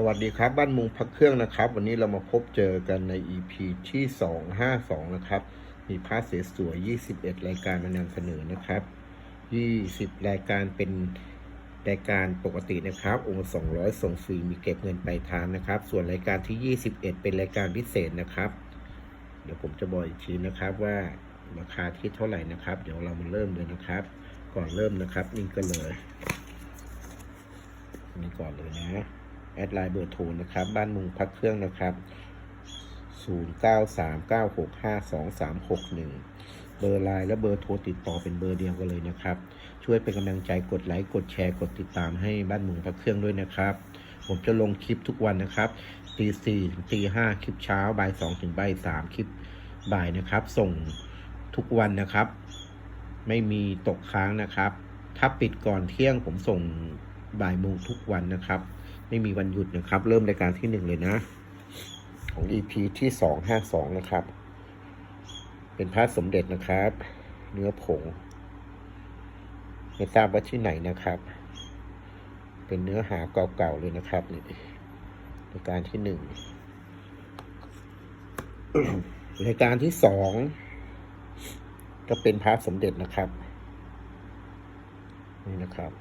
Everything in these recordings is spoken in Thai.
สวัสดีครับบ้านมุงพักเครื่องนะครับ วันนี้เรามาพบเจอกันใน EP ที่ 252 นะครับ มีพาสสวย 21 รายการมานำเสนอนะครับ 20 รายการเป็นรายการปกตินะครับ องค์ 200 ส่งฟรีมีเก็บเงินปลายทางนะครับ ส่วนรายการที่ 21 เป็นรายการพิเศษนะครับ เดี๋ยวผมจะบอกอีกทีนะครับว่าราคาที่เท่าไหร่นะครับ เดี๋ยวเรามาเริ่มเลยนะครับ ก่อนเริ่มนะครับ นี่ก็เลย นี่ก่อนเลยนะ แอดไลน์เบอร์โทรนะครับ บ้านมุงพักเครื่องนะครับ 0939652361 เบอร์ไลน์และเบอร์โทรติดต่อเป็นเบอร์เดียวกันเลยนะครับ ช่วยเป็นกำลังใจกดไลค์กดแชร์กดติดตามให้บ้านมุงพักเครื่องด้วยนะครับ ผมจะลงคลิปทุกวันนะครับตีสี่ถึงตีห้าคลิปเช้าบ่ายสองถึงบ่ายสามคลิปบ่ายนะครับ ส่งทุกวันนะครับ ไม่มีตกค้างนะครับ ถ้าปิดก่อนเที่ยงผมส่งบ่ายโมงทุกวันนะครับ ไม่มีวันหยุดนะครับ เริ่มรายการที่หนึ่งเลยนะ ของ EP ที่สองห้าสองนะครับ เป็นพระสมเด็จนะครับ เนื้อผง ไม่ทราบว่าที่ไหนนะครับ เป็นเนื้อหาเก่าๆเลยนะครับนี่รายการที่หนึ่งรายการที่สองก็เป็นพระสมเด็จนะครับ นี่นะครับ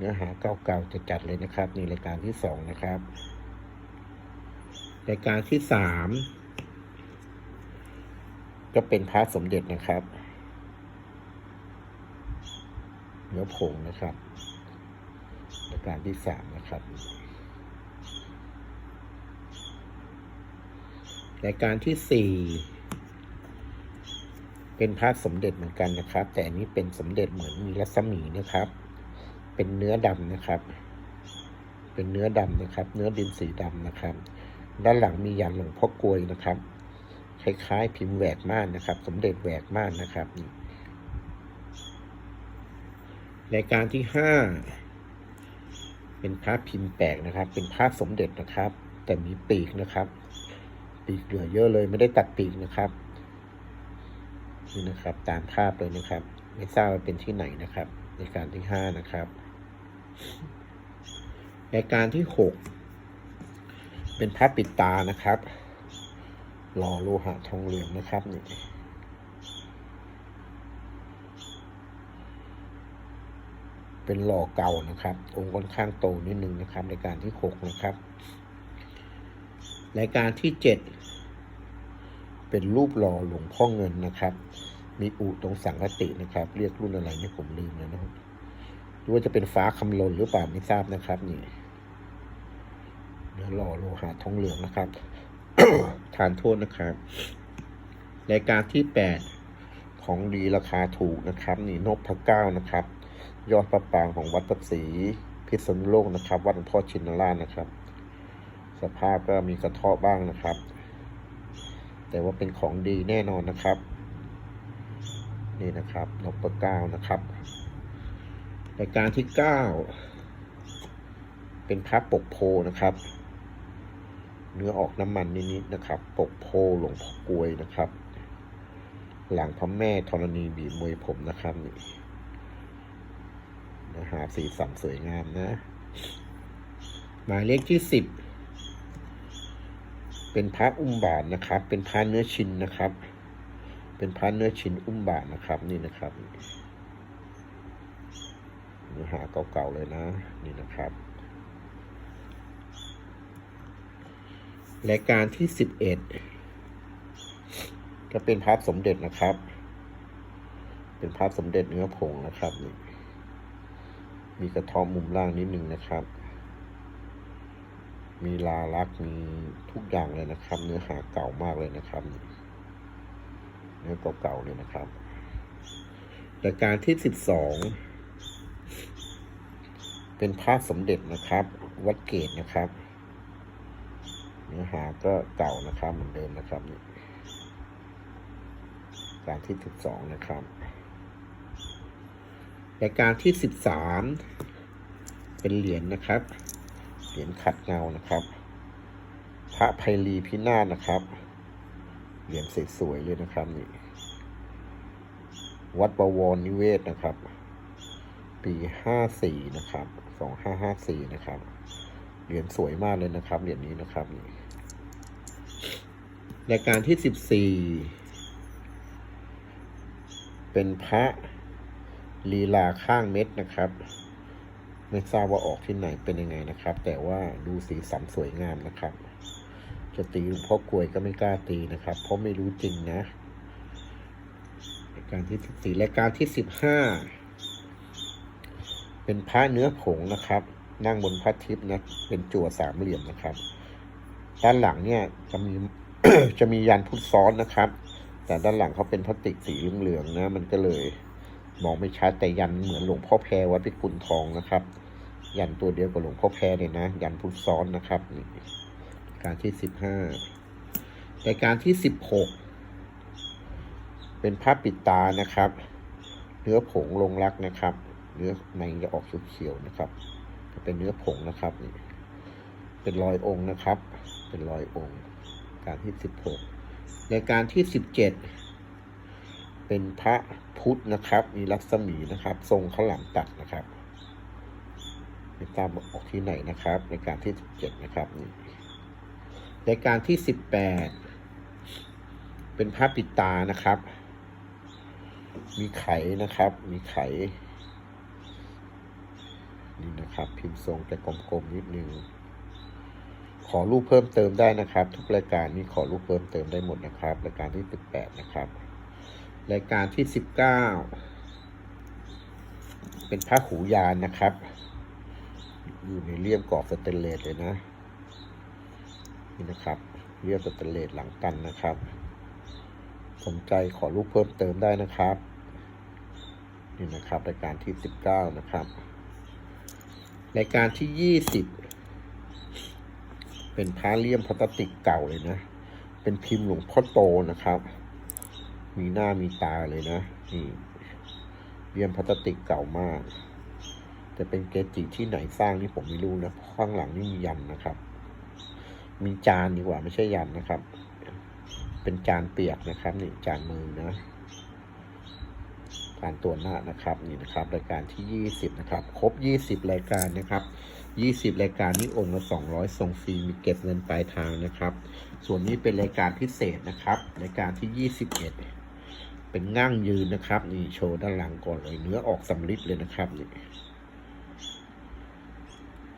เนื้อหาเก่าๆจะจัดเลยนะครับนี่รายการที่สองนะครับ รายการที่สามก็เป็นพระสมเด็จนะครับเนื้อผงนะครับ รายการที่สามนะครับรายการที่สี่เป็นพระสมเด็จเหมือนกันนะครับ แต่อันนี้เป็นสมเด็จเหมือนมีรัศมีนะครับ เป็นเนื้อดำนะครับ เป็นเนื้อดำนะครับ เนื้อดินสีดำนะครับ ด้านหลังมียันหลวงพ่อกลวยนะครับ คล้ายๆ พิมพ์แหวกม่านนะครับ สมเด็จแหวกม่านนะครับนี่รายการที่ห้าเป็นพระพิมพ์แปลกนะครับ เป็นพระสมเด็จนะครับ แต่มีปีกนะครับ ปีกเหลือเยอะเลยไม่ได้ตัดปีกนะครับนี่นะครับ ตามภาพเลยนะครับ ไม่ทราบว่าเป็นที่ไหนนะครับ รายการที่ห้านะครับรายการที่หกเป็นพระปิดตานะครับ หล่อโลหะทองเหลืองนะครับนี่เป็นหล่อเก่านะครับ องค์ค่อนข้างโตนิดนึงนะครับรายการที่หกนะครับรายการที่เจ็ดเป็นรูปหล่อหลวงพ่อเงินนะครับ มีอูตรงสังกตินะครับ เรียกรุ่นอะไรนี่ผมลืมแล้วนะครับหรือว่าจะเป็นฟ้าคำลนหรือเปล่าไม่ทราบนะครับนี่เนื้อหล่อโลหะทองเหลืองนะครับ ทานโทษนะครับรายการที่แปดของดีราคาถูกนะครับ นี่นพพระเก้านะครับ ยอดประปางของวัดประศรีพิษณุโลกนะครับ วัดพ่อชินราชนะครับ สภาพก็มีกระเทาะบ้างนะครับ แต่ว่าเป็นของดีแน่นอนนะครับ นี่นะครับนพพระเก้านะครับรายการที่เก้าเป็นพระปกโพนะครับ เนื้อออกน้ำมันนิดๆนะครับ ปกโพหลวงพ่อกลวยนะครับ หลังพระแม่ธรณีบีบมวยผมนะครับนี่นะฮะสีสันสวยงามนะ หมายเลขที่สิบเป็นพระอุ้มบาทนะครับ เป็นพระเนื้อชินนะครับ เป็นพระเนื้อชิ้นอุ้มบาทนะครับนี่นะครับเนื้อหาเก่าๆเลยนะนี่นะครับรายการที่สิบเอ็ดก็เป็นพระสมเด็จนะครับ เป็นพระสมเด็จเนื้อผงนะครับนี่มีกระทอมมุมล่างนิดนึงนะครับ มีลาลักษมีทุกอย่างเลยนะครับ เนื้อหาเก่ามากเลยนะครับนี่ นื้อเก่าๆเลยนะครับรายการที่สิบสองเป็นพระสมเด็จนะครับ วัดเกตนะครับ เนื้อหาก็เก่านะครับเหมือนเดิมนะครับนี่การที่สิบสองนะครับรายการที่สิบสามเป็นเหรียญนะครับ เหรียญขัดเงานะครับ พระไพลีพินาศนะครับ เหรียญสวยๆเลยนะครับนี่ วัดบวรนิเวศนะครับ ปีห้าสี่นะครับสองห้าห้าสี่นะครับ เหรียญสวยมากเลยนะครับ เหรียญนี้นะครับนี่รายการที่สิบสี่เป็นพระลีลาข้างเม็ดนะครับ ไม่ทราบว่าออกที่ไหนเป็นยังไงนะครับ แต่ว่าดูสีสันสวยงามนะครับ จะตีหลวงพ่อกลวยก็ไม่กล้าตีนะครับ เพราะไม่รู้จริงนะรายการที่สิบสี่รายการที่สิบห้าเป็นพระเนื้อผงนะครับ นั่งบนพระทิพย์นะเป็นจั่วสามเหลี่ยมนะครับ ด้านหลังเนี่ยจะมีจะมียันพุทธซ้อนนะครับ แต่ด้านหลังเขาเป็นพลาสติกสีเหลืองๆนะ มันก็เลยมองไม่ชัดแต่ยันเหมือนหลวงพ่อแพรวัดพิกุลทองนะครับ ยันตัวเดียวกับหลวงพ่อแพรเลยนะ ยันพุทธซ้อนนะครับนี่ การที่สิบห้ารายการที่สิบหกเป็นภาพปิดตานะครับ เนื้อผงลงรักนะครับ เนื้อในจะออกเขียวๆนะครับจะเป็นเนื้อผงนะครับนี่เป็นรอยองค์นะครับ เป็นรอยองค์ การที่สิบหกรายการที่สิบเจ็ดเป็นพระพุทธนะครับ มีลักษมีนะครับ ทรงข้าหลามตัดนะครับไม่ทราบออกที่ไหนนะครับ ในการที่สิบเจ็ดนะครับนี่ ในการที่สิบแปดเป็นพระปิดตานะครับ มีไขนะครับ มีไข นี่นะครับ พิมพ์ทรงจะกลมๆนิดนึงขอรูปเพิ่มเติมได้นะครับ ทุกรายการนี้ขอรูปเพิ่มเติมได้หมดนะครับ รายการที่สิบแปดนะครับ รายการที่สิบเก้าเป็นพระหูยานนะครับ อยู่ในเลี่ยมกรอบสเตนเลสเลยนะ นี่นะครับเลี่ยมสเตเลสหลังกันนะครับ สนใจขอรูปเพิ่มเติมได้นะครับ นี่นะครับรายการที่สิบเก้านะครับรายการที่ยี่สิบเป็นพระเลี่ยมพลาสติกเก่าเลยนะ เป็นพิมพ์หลวงพ่อโตนะครับ มีหน้ามีตาเลยนะนี่เลี่ยมพลาสติกเก่ามากแต่เป็นเกจิที่ไหนสร้างนี่ผมไม่รู้นะข้างหลังนี่มียันนะครับ มีจานดีกว่าไม่ใช่ยันนะครับ เป็นจานเปียกนะครับนี่จานมือนะการตัวหน้านะครับนี่นะครับ รายการที่ยี่สิบนะครับ ครบยี่สิบรายการนะครับยี่สิบรายการนี้องค์ละสองร้อยส่งฟรีมีเก็บเงินปลายทางนะครับ ส่วนนี้เป็นรายการพิเศษนะครับ รายการที่ยี่สิบเอ็ดเป็นง่างยืนนะครับ นี่โชว์ด้านหลังก่อนเลยเนื้อออกสำลิดเลยนะครับนี่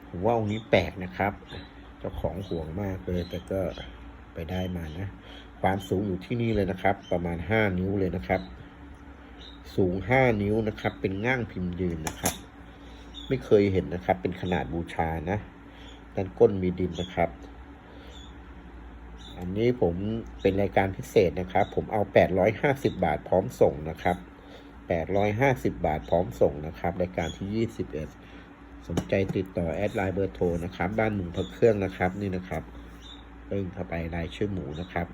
ผมว่าองค์นี้แปลกนะครับ เจ้าของห่วงมากเลย แต่ก็ไปได้มานะ ความสูงอยู่ที่นี่เลยนะครับ ประมาณห้านิ้วเลยนะครับ สูงห้านิ้วนะครับ เป็นง่างพิมพ์ยืนนะครับ ไม่เคยเห็นนะครับ เป็นขนาดบูชานะ ด้านก้นมีดินนะครับ อันนี้ผมเป็นรายการพิเศษนะครับ ผมเอา 850 บาทพร้อมส่งนะครับ 850 บาทพร้อมส่งนะครับ รายการที่ 21 สนใจติดต่อแอดไลน์เบอร์โทรนะครับ บ้านหมูพักเครื่องนะครับนี่นะครับเอิ้งเข้าไปรายชื่อหมูนะครับ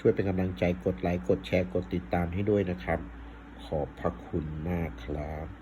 ช่วยเป็นกำลังใจกดไลค์กดแชร์กดติดตามให้ด้วยนะครับ ขอบพระคุณมากครับ